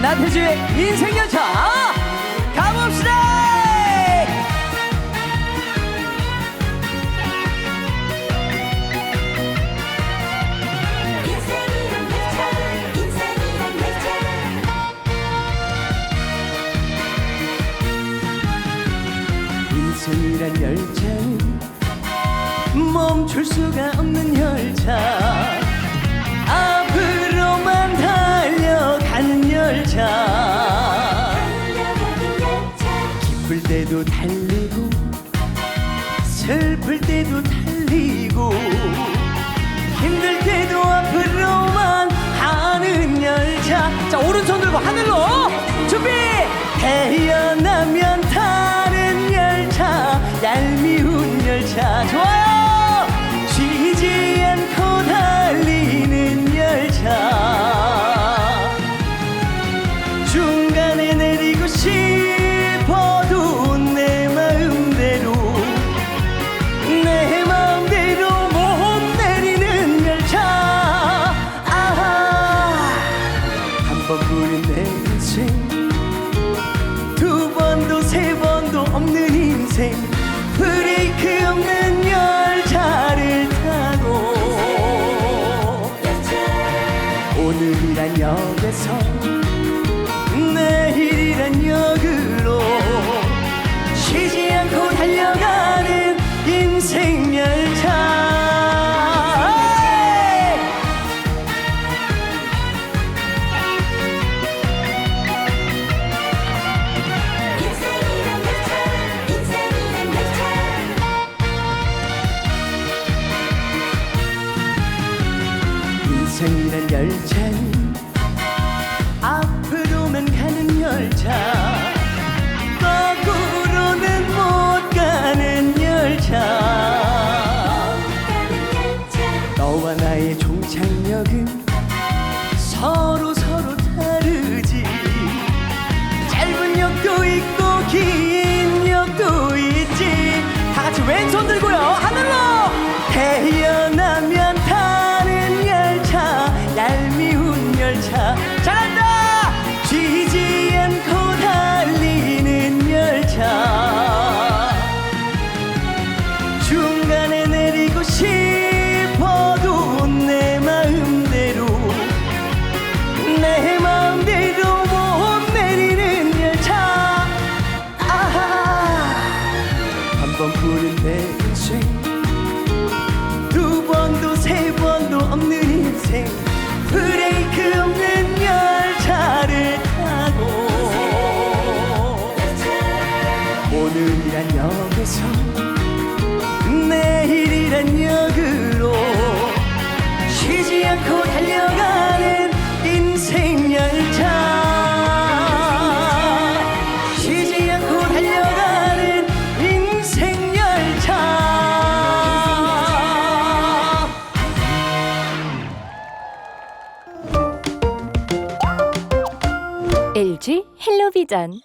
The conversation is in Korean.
나태주의 인생 열차. 가봅시다. 인생이란 열차는 멈출 수가 없는 열차 기쁠 때도 달리고 슬플 때도 달리고 힘들 때도 앞으로만 하는 열차. 자 오른손 들고 하늘로 인생. 두 번도 세 번도 없는 인생. 브레이크 없는 열차를 타고 오늘이란 역에서 내일이란 역으로 쉬지 않고 달려가 열차는 앞으로만 가는 열차. 거꾸로는 못 가는 열차. 가는 열차. 너와 나의 종착역은 인생 브레이크 없는 열차를 타고 오늘이란 역에서 LG 헬로비전